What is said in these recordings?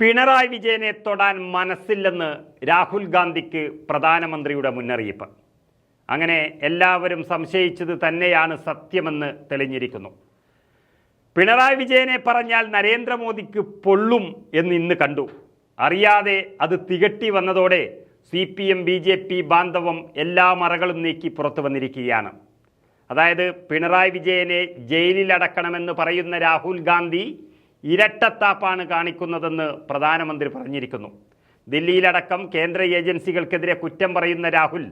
പിണറായി വിജയനെ തൊടാൻ മനസ്സില്ലെന്ന് രാഹുൽ ഗാന്ധിക്ക് പ്രധാനമന്ത്രിയുടെ മുന്നറിയിപ്പ്. അങ്ങനെ എല്ലാവരും സംശയിച്ചത് തന്നെയാണ് സത്യമെന്ന് തെളിഞ്ഞിരിക്കുന്നു. പിണറായി വിജയനെ പറഞ്ഞാൽ നരേന്ദ്രമോദിക്ക് പൊള്ളും എന്ന് ഇന്ന് കണ്ടു. അറിയാതെ അത് തികട്ടി വന്നതോടെ C P M B J P ബാന്ധവം എല്ലാ മറകളും നീക്കി പുറത്തു വന്നിരിക്കുകയാണ്. അതായത് പിണറായി വിജയനെ ജയിലിലടക്കണമെന്ന് പറയുന്ന രാഹുൽ ഗാന്ധി ഇരട്ടത്താപ്പാണ് കാണിക്കുന്നതെന്ന് പ്രധാനമന്ത്രി പറഞ്ഞിരിക്കുന്നു. ദില്ലിയിലടക്കം കേന്ദ്ര ഏജൻസികൾക്കെതിരെ കുറ്റം പറയുന്ന രാഹുൽ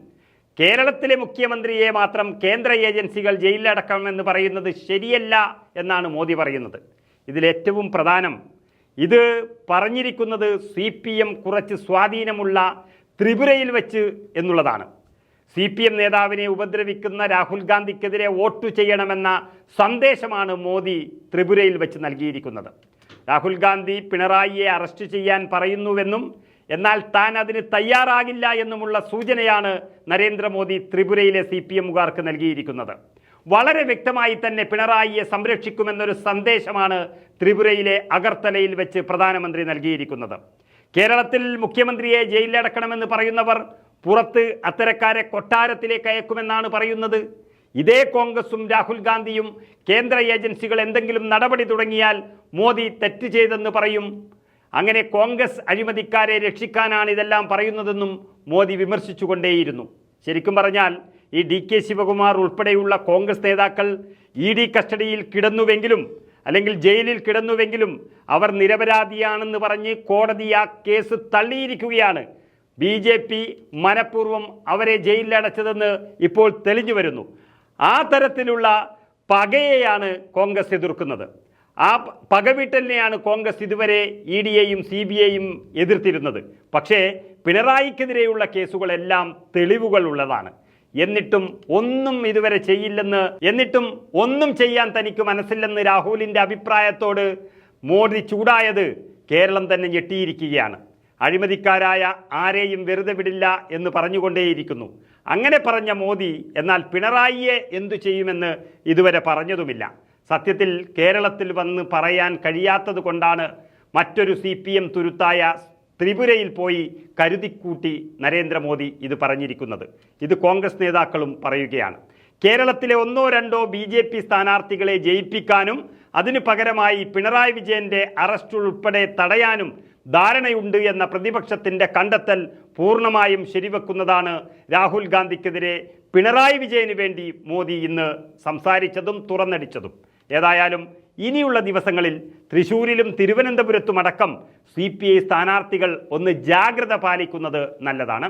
കേരളത്തിലെ മുഖ്യമന്ത്രിയെ മാത്രം കേന്ദ്ര ഏജൻസികൾ ജയിലിലടക്കണമെന്ന് പറയുന്നത് ശരിയല്ല എന്നാണ് മോദി പറയുന്നത്. ഇതിലേറ്റവും പ്രധാനം ഇത് പറഞ്ഞിരിക്കുന്നത് സി പി എം കുറച്ച് സ്വാധീനമുള്ള ത്രിപുരയിൽ വെച്ച് എന്നുള്ളതാണ്. സി പി എം നേതാവിനെ ഉപദ്രവിക്കുന്ന രാഹുൽ ഗാന്ധിക്കെതിരെ വോട്ട് ചെയ്യണമെന്ന സന്ദേശമാണ് മോദി ത്രിപുരയിൽ വെച്ച് നൽകിയിരിക്കുന്നത്. രാഹുൽ ഗാന്ധി പിണറായിയെ അറസ്റ്റ് ചെയ്യാൻ പറയുന്നുവെന്നും എന്നാൽ താൻ അതിന് തയ്യാറാകില്ല എന്നുമുള്ള സൂചനയാണ് നരേന്ദ്രമോദി ത്രിപുരയിലെ സി പി എമ്മുകാർക്ക് നൽകിയിരിക്കുന്നത്. വളരെ വ്യക്തമായി തന്നെ പിണറായിയെ സംരക്ഷിക്കുമെന്നൊരു സന്ദേശമാണ് ത്രിപുരയിലെ അഗർത്തലയിൽ വെച്ച് പ്രധാനമന്ത്രി നൽകിയിരിക്കുന്നത്. കേരളത്തിൽ മുഖ്യമന്ത്രിയെ ജയിലിലടക്കണമെന്ന് പറയുന്നവർ പുറത്ത് അത്തരക്കാരെ കൊട്ടാരത്തിലേക്ക് അയക്കുമെന്നാണ് പറയുന്നത്. ഇതേ കോൺഗ്രസും രാഹുൽ ഗാന്ധിയും കേന്ദ്ര ഏജൻസികൾ എന്തെങ്കിലും നടപടി തുടങ്ങിയാൽ മോദി തെറ്റ് ചെയ്തെന്ന് പറയും. അങ്ങനെ കോൺഗ്രസ് അഴിമതിക്കാരെ രക്ഷിക്കാനാണ് ഇതെല്ലാം പറയുന്നതെന്നും മോദി വിമർശിച്ചുകൊണ്ടേയിരുന്നു. ശരിക്കും പറഞ്ഞാൽ ഈ ഡി കെ ശിവകുമാർ ഉൾപ്പെടെയുള്ള കോൺഗ്രസ് നേതാക്കൾ ഇ ഡി കസ്റ്റഡിയിൽ കിടന്നുവെങ്കിലും അല്ലെങ്കിൽ ജയിലിൽ കിടന്നുവെങ്കിലും അവർ നിരപരാധിയാണെന്ന് പറഞ്ഞ് കോടതി ആ കേസ് തള്ളിയിരിക്കുകയാണ്. ബി ജെ പി മനഃപൂർവം അവരെ ജയിലിലടച്ചതെന്ന് ഇപ്പോൾ തെളിഞ്ഞു വരുന്നു. ആ തരത്തിലുള്ള പകയെയാണ് കോൺഗ്രസ് എതിർക്കുന്നത്. ആ പകവീട്ടലിനെയാണ് കോൺഗ്രസ് ഇതുവരെ ഇ ഡി എയും സി ബി ഐയും എതിർത്തിരുന്നത്. പക്ഷേ പിണറായിക്കെതിരെയുള്ള കേസുകളെല്ലാം തെളിവുകൾ ഉള്ളതാണ് എന്നിട്ടും ഒന്നും ഇതുവരെ ചെയ്യില്ലെന്ന് എന്നിട്ടും ഒന്നും ചെയ്യാൻ തനിക്ക് മനസ്സില്ലെന്ന് രാഹുലിന്റെ അഭിപ്രായത്തോട് മോദി ചൂടായത് കേരളം തന്നെ ഞെട്ടിയിരിക്കുകയാണ്. അഴിമതിക്കാരായ ആരെയും വെറുതെ വിടില്ല എന്ന് പറഞ്ഞുകൊണ്ടേയിരിക്കുന്നു. അങ്ങനെ പറഞ്ഞ മോദി എന്നാൽ പിണറായിയെ എന്തു ചെയ്യുമെന്ന് ഇതുവരെ പറഞ്ഞതുമില്ല. സത്യത്തിൽ കേരളത്തിൽ വന്ന് പറയാൻ കഴിയാത്തത് കൊണ്ടാണ് മറ്റൊരു സി പി എം തുരുത്തായ ത്രിപുരയിൽ പോയി കരുതിക്കൂട്ടി നരേന്ദ്രമോദി ഇത് പറഞ്ഞിരിക്കുന്നത്. ഇത് കോൺഗ്രസ് നേതാക്കളും പറയുകയാണ്. കേരളത്തിലെ ഒന്നോ രണ്ടോ ബി ജെ പി സ്ഥാനാർത്ഥികളെ ജയിപ്പിക്കാനും അതിനു പകരമായി പിണറായി വിജയന്റെ അറസ്റ്റ് ഉൾപ്പെടെ തടയാനും ധാരണയുണ്ട് എന്ന പ്രതിപക്ഷത്തിന്റെ കണ്ടെത്തൽ പൂർണമായും ശരിവെക്കുന്നതാണ് രാഹുൽ ഗാന്ധിക്കെതിരെ പിണറായി വിജയന് വേണ്ടി മോദി ഇന്ന് സംസാരിച്ചതും തുറന്നടിച്ചതും. ഏതായാലും ഇനിയുള്ള ദിവസങ്ങളിൽ തൃശൂരിലും തിരുവനന്തപുരത്തുമടക്കം സി പി ഐ സ്ഥാനാർത്ഥികൾ ഒന്ന് ജാഗ്രത പാലിക്കുന്നത് നല്ലതാണ്.